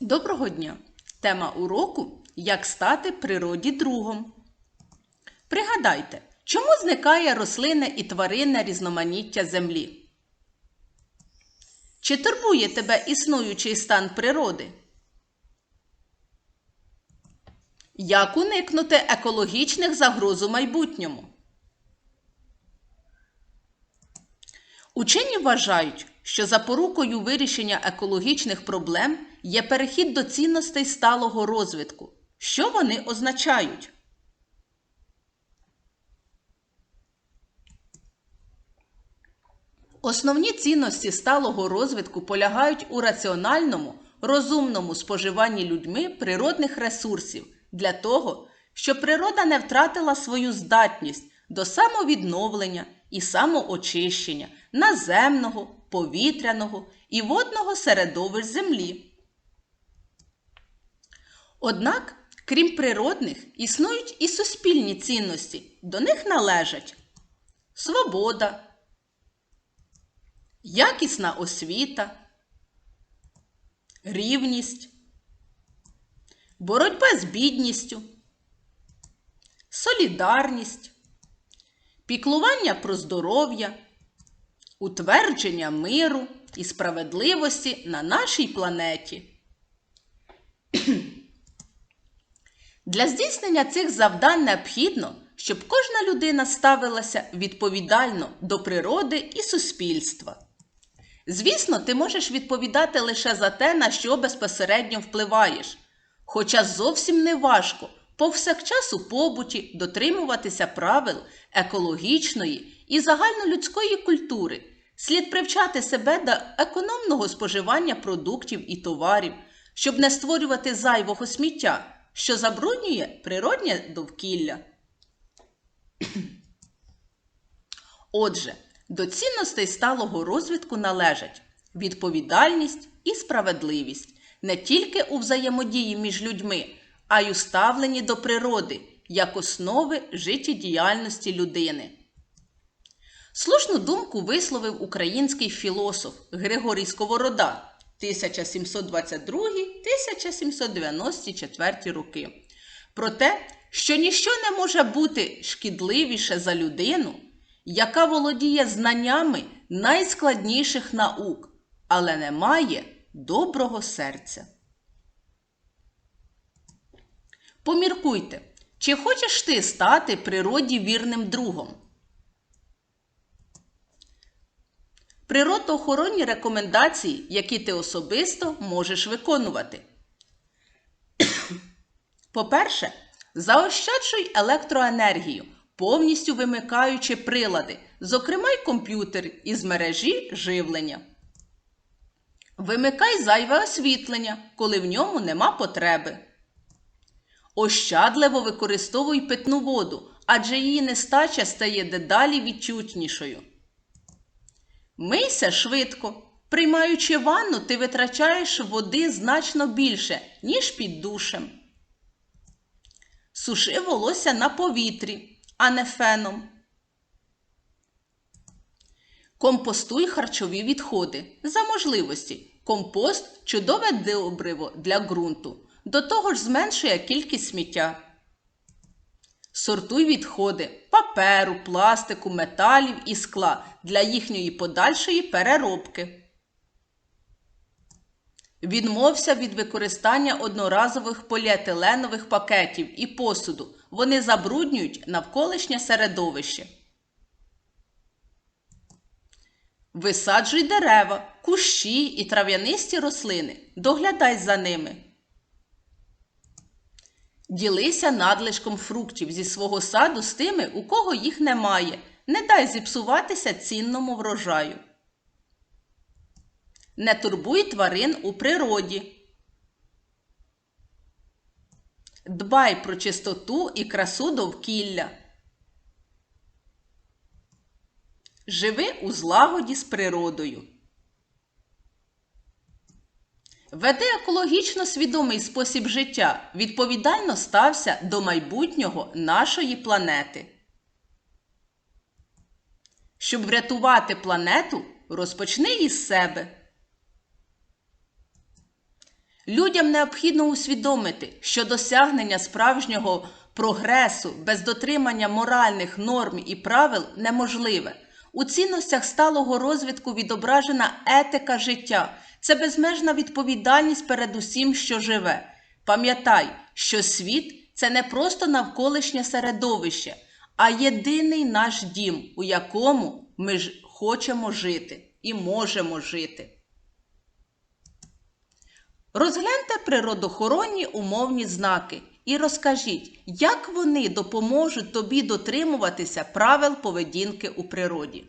Доброго дня! Тема уроку Як стати природі другом. Пригадайте, чому зникає рослинне і тваринне різноманіття землі? Чи турбує тебе існуючий стан природи? Як уникнути екологічних загроз у майбутньому? Учені вважають, що запорукою вирішення екологічних проблем є перехід до цінностей сталого розвитку. Що вони означають? Основні цінності сталого розвитку полягають у раціональному, розумному споживанні людьми природних ресурсів для того, щоб природа не втратила свою здатність до самовідновлення і самоочищення наземного, повітряного і водного середовищ землі. Однак, крім природних, існують і суспільні цінності. До них належать свобода, якісна освіта, рівність, боротьба з бідністю, солідарність, піклування про здоров'я, утвердження миру і справедливості на нашій планеті. Для здійснення цих завдань необхідно, щоб кожна людина ставилася відповідально до природи і суспільства. Звісно, ти можеш відповідати лише за те, на що безпосередньо впливаєш, хоча зовсім не важко повсякчас у побуті дотримуватися правил екологічної і загальнолюдської культури, слід привчати себе до економного споживання продуктів і товарів, щоб не створювати зайвого сміття, що забруднює природнє довкілля. Отже, до цінностей сталого розвитку належать відповідальність і справедливість не тільки у взаємодії між людьми, а й у ставленні до природи як основи життєдіяльності людини. Слушну думку висловив український філософ Григорій Сковорода 1722-1794 роки про те, що ніщо не може бути шкідливіше за людину, яка володіє знаннями найскладніших наук, але не має доброго серця. Поміркуйте, чи хочеш ти стати природі вірним другом? Природоохоронні рекомендації, які ти особисто можеш виконувати. По-перше, заощаджуй електроенергію, повністю вимикаючи прилади, зокрема й комп'ютер із мережі живлення. Вимикай зайве освітлення, коли в ньому нема потреби. Ощадливо використовуй питну воду, адже її нестача стає дедалі відчутнішою. Мийся швидко. Приймаючи ванну, ти витрачаєш води значно більше, ніж під душем. Суши волосся на повітрі, а не феном. Компостуй харчові відходи. За можливості. Компост чудове добриво для ґрунту. До того ж зменшує кількість сміття. Сортуй відходи паперу, пластику, металів і скла для їхньої подальшої переробки. Відмовся від використання одноразових поліетиленових пакетів і посуду. Вони забруднюють навколишнє середовище. Висаджуй дерева, кущі і трав'янисті рослини. Доглядай за ними. Ділися надлишком фруктів зі свого саду з тими, у кого їх немає. Не дай зіпсуватися цінному врожаю. Не турбуй тварин у природі. Дбай про чистоту і красу довкілля. Живи у злагоді з природою. Веди екологічно свідомий спосіб життя, відповідально стався до майбутнього нашої планети. Щоб врятувати планету, розпочни із себе. Людям необхідно усвідомити, що досягнення справжнього прогресу без дотримання моральних норм і правил неможливе. У цінностях сталого розвитку відображена етика життя. Це безмежна відповідальність перед усім, що живе. Пам'ятай, що світ це не просто навколишнє середовище, а єдиний наш дім, у якому ми ж хочемо жити і можемо жити. Розгляньте природоохоронні умовні знаки і розкажіть, як вони допоможуть тобі дотримуватися правил поведінки у природі.